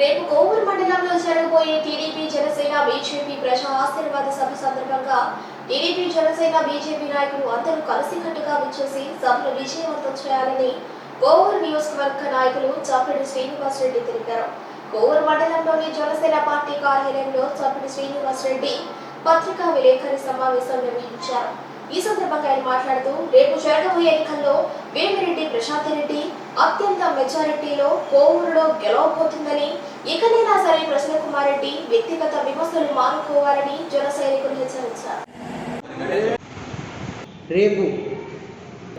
రేపు కోవూరు మండలంలో జరగబోయే టీడీపీ జనసేన బీజేపీ ప్రజా ఆశీర్వాద సభ సందర్భంగా టీడీపీ జనసేన బీజేపీ నాయకులు అందరూ కలిసికట్టుగా విచ్చేసి సభను విజయవంతం చేయాలని కోవూరు నియోజకవర్గ నాయకులు చప్పటి శ్రీనివాస్ రెడ్డి తెలిపారు. కోవూరు మండలంలోని జనసేన పార్టీ కార్యాలయంలో చప్పటి శ్రీనివాస్ రెడ్డి పత్రికా విలేకరి సమావేశం నిర్వహించారు. ఈ సందర్భంగా ఆయన మాట్లాడుతూ రేపు జరగబోయే ఎన్నికల్లో వేమిరెడ్డి ప్రశాంత్ రెడ్డి అత్యంత మెజారిటీలో కోవూరులో గెలవబోతుందని ఇకనైనా సరే ప్రసన్న కుమార్ రెడ్డి వ్యక్తిగత విమర్శలు మానుకోవాలని జన సైనికులు హెచ్చరించారు. రేపు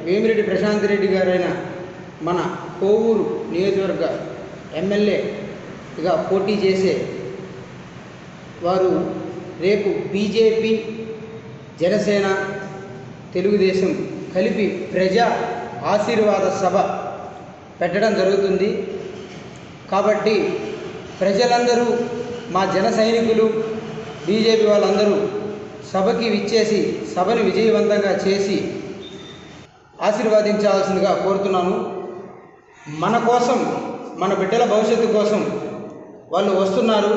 వేమిరెడ్డి ప్రశాంత్ రెడ్డి గారైన మన కోవూరు నియోజకవర్గ ఎమ్మెల్యేగా పోటీ చేసే వారు రేపు బీజేపీ జనసేన తెలుగుదేశం కలిపి ప్రజా ఆశీర్వాద సభ పెట్టడం జరుగుతుంది. కాబట్టి ప్రజలందరూ మా జన సైనికులు బీజేపీ వాళ్ళందరూ సభకి విచ్చేసి సభను విజయవంతంగా చేసి ఆశీర్వదించాల్సిందిగా కోరుతున్నాను. మన కోసం మన బిడ్డల భవిష్యత్తు కోసం వాళ్ళు వస్తున్నారు.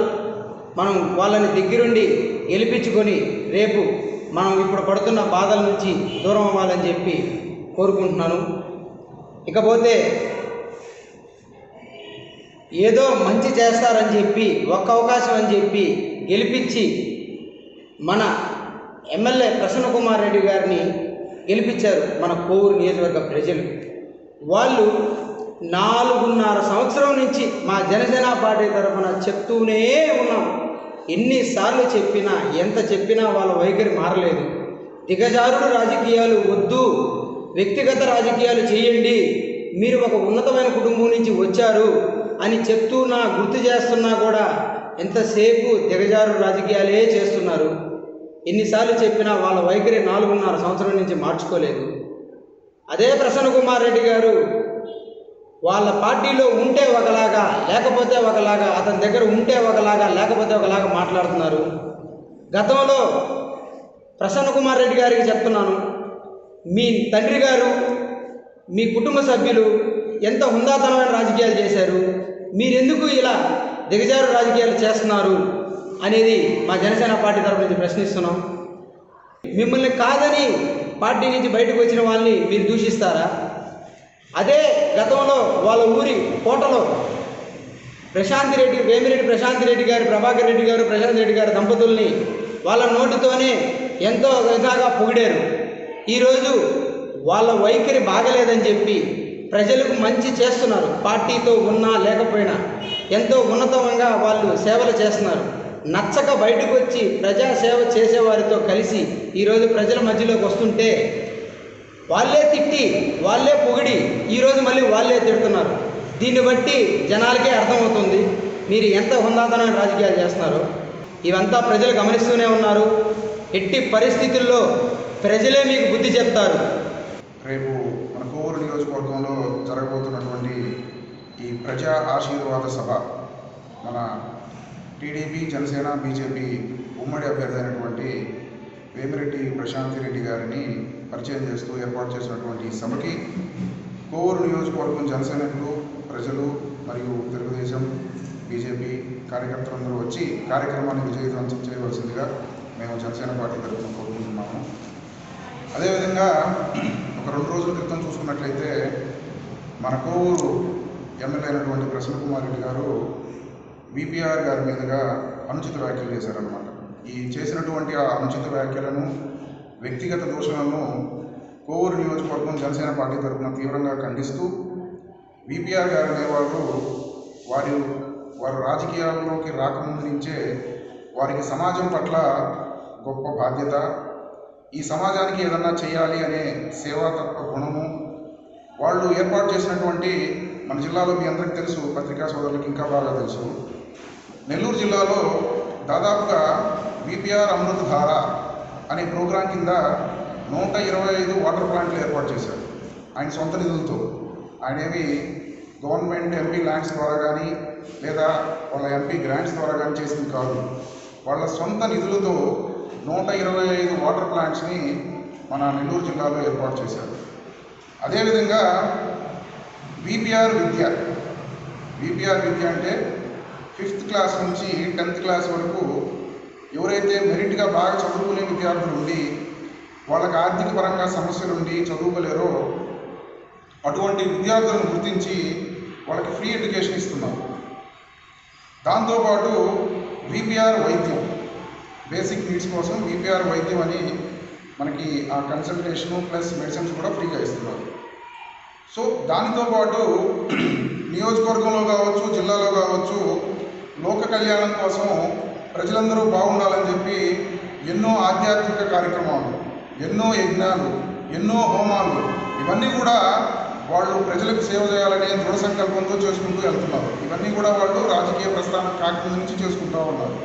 మనం వాళ్ళని దగ్గరుండి గెలిపించుకొని రేపు మనం ఇప్పుడు పడుతున్న బాధల నుంచి దూరం అవ్వాలని చెప్పి కోరుకుంటున్నాను. ఇకపోతే ఏదో మంచి చేస్తారని చెప్పి ఒక్క అవకాశం అని చెప్పి గెలిపించి మన ఎమ్మెల్యే ప్రసన్న కుమార్ రెడ్డి గారిని గెలిపించారు మన కోవూరు నియోజకవర్గ ప్రజలు. వాళ్ళు నాలుగున్నర సంవత్సరం నుంచి మా జనసేన పార్టీ తరఫున చెప్తూనే ఉన్నాం. ఎన్నిసార్లు చెప్పినా ఎంత చెప్పినా వాళ్ళ వైఖరి మారలేదు. దిగజారుడు రాజకీయాలు వద్దు. వ్యక్తిగత రాజకీయాలు చేయండి. మీరు ఒక ఉన్నతమైన కుటుంబం నుంచి వచ్చారు అని చెప్తూ నా గుర్తు చేస్తున్నా కూడా ఎంతసేపు దిగజారు రాజకీయాలే చేస్తున్నారు. ఎన్నిసార్లు చెప్పినా వాళ్ళ వైఖరి నాలుగున్నర సంవత్సరం నుంచి మార్చుకోలేదు. అదే ప్రసన్న కుమార్ రెడ్డి గారు వాళ్ళ పార్టీలో ఉంటే ఒకలాగా లేకపోతే ఒకలాగా అతని దగ్గర ఉంటే ఒకలాగా లేకపోతే ఒకలాగా మాట్లాడుతున్నారు. గతంలో ప్రసన్న కుమార్ రెడ్డి గారికి చెప్తున్నాను మీ తండ్రి గారు మీ కుటుంబ సభ్యులు ఎంత హుందాతనమైన రాజకీయాలు చేశారు మీరెందుకు ఇలా దిగజారు రాజకీయాలు చేస్తున్నారు అనేది మా జనసేన పార్టీ తరపు నుంచి ప్రశ్నిస్తున్నాం. మిమ్మల్ని కాదని పార్టీ నుంచి బయటకు వచ్చిన వాళ్ళని మీరు దూషిస్తారా? అదే గతంలో వాళ్ళ ఊరి కోటలో ప్రశాంత్ రెడ్డి వేమిరెడ్డి ప్రశాంత్ రెడ్డి గారు ప్రభాకర్ రెడ్డి గారు ప్రశాంత్ రెడ్డి గారు దంపతుల్ని వాళ్ళ నోటితోనే ఎంతో విధాగా పొగిడారు. ఈరోజు వాళ్ళ వైఖరి బాగలేదని చెప్పి ప్రజలకు మంచి చేస్తున్నారు. పార్టీతో ఉన్నా లేకపోయినా ఎంతో ఉన్నతంగా వాళ్ళు సేవలు చేస్తున్నారు. నచ్చక బయటకు వచ్చి ప్రజా సేవ చేసేవారితో కలిసి ఈరోజు ప్రజల మధ్యలోకి వస్తుంటే వాళ్ళే తిట్టి వాళ్ళే పొగిడి ఈరోజు మళ్ళీ వాళ్ళే తిడుతున్నారు. దీన్ని బట్టి జనాలకే అర్థమవుతుంది మీరు ఎంత హుందాతనమైన రాజకీయాలు చేస్తున్నారు. ఇవంతా ప్రజలు గమనిస్తూనే ఉన్నారు. ఎట్టి పరిస్థితుల్లో ప్రజలే మీకు బుద్ధి చెప్తారు. రేపు మన కోవూరు నియోజకవర్గంలో జరగబోతున్నటువంటి ఈ ప్రజా ఆశీర్వాద సభ మన టీడీపీ జనసేన బీజేపీ ఉమ్మడి అభ్యర్థి అయినటువంటి వేమిరెడ్డి ప్రశాంతి రెడ్డి గారిని పరిచయం చేస్తూ ఏర్పాటు చేసినటువంటి ఈ సభకి కోవూరు నియోజకవర్గం జనసైనికులు ప్రజలు మరియు తెలుగుదేశం బీజేపీ కార్యకర్తలందరూ వచ్చి కార్యక్రమాన్ని విజయవంతం చేయవలసిందిగా మేము జనసేన పార్టీ తరఫున కోరుకుంటున్నాము. అదేవిధంగా ఒక రెండు రోజుల క్రితం చూసుకున్నట్లయితే మన కోవూరు ఎమ్మెల్యే అయినటువంటి ప్రసన్న కుమార్ రెడ్డి గారు విపిఆర్ గారి మీదుగా అనుచిత వ్యాఖ్యలు చేశారనమాట ఈ చేసినటువంటి ఆ అనుచిత వ్యాఖ్యలను వ్యక్తిగత దూషణలను కోవూరు నియోజకవర్గం జనసేన పార్టీ తరఫున తీవ్రంగా ఖండిస్తూ విపిఆర్ గారు అనేవారు వారి వారు రాజకీయాల్లోకి రాకముందు నుంచే వారికి సమాజం పట్ల గొప్ప బాధ్యత. ఈ సమాజానికి ఏదన్నా చేయాలి అనే సేవాతత్వ గుణము వాళ్ళు ఏర్పాటు చేసినటువంటి మన జిల్లాలో మీ అందరికీ తెలుసు పత్రికా సోదరులకు ఇంకా బాగా తెలుసు. నెల్లూరు జిల్లాలో దాదాపుగా బీపీఆర్ అమృత్ ధార అనే ప్రోగ్రాం కింద నూట ఇరవై ఐదు వాటర్ ప్లాంట్లు ఏర్పాటు చేశారు. ఆయన సొంత నిధులతో. ఆయన ఏమి గవర్నమెంట్ ఎంపీ ల్యాండ్స్ ద్వారా కానీ లేదా వాళ్ళ ఎంపీ గ్రాంట్స్ ద్వారా కానీ చేసింది కాదు. వాళ్ళ సొంత నిధులతో నూట ఇరవై ఐదు వాటర్ ప్లాంట్స్ని మన నెల్లూరు జిల్లాలో ఏర్పాటు చేశారు. అదేవిధంగా బీపీఆర్ విద్య. బీపీఆర్ విద్య అంటే ఫిఫ్త్ క్లాస్ నుంచి టెన్త్ క్లాస్ వరకు ఎవరైతే మెరిట్గా బాగా చదువుకునే విద్యార్థులు ఉండి వాళ్ళకి ఆర్థిక పరంగా సమస్యలు ఉండి చదువుకోలేరో అటువంటి విద్యార్థులను గుర్తించి వాళ్ళకి ఫ్రీ ఎడ్యుకేషన్ ఇస్తున్నాం. దాంతోపాటు విపిఆర్ వైద్యం బేసిక్ నీడ్స్ కోసం విపిఆర్ వైద్యం అని మనకి ఆ కన్సల్టేషను ప్లస్ మెడిసిన్స్ కూడా ఫ్రీగా ఇస్తున్నారు. సో దానితో పాటు నియోజకవర్గంలో కావచ్చు జిల్లాలో కావచ్చు లోక కళ్యాణం కోసం ప్రజలందరూ బాగుండాలని చెప్పి ఎన్నో ఆధ్యాత్మిక కార్యక్రమాలు ఎన్నో యజ్ఞాలు ఎన్నో హోమాలు ఇవన్నీ కూడా వాళ్ళు ప్రజలకు సేవ చేయాలనే దృఢ సంకల్పంతో చేసుకుంటూ వెళ్తున్నారు. ఇవన్నీ కూడా వాళ్ళు రాజకీయ ప్రస్థానం కాకముందు నుంచి చేసుకుంటూ ఉన్నారు.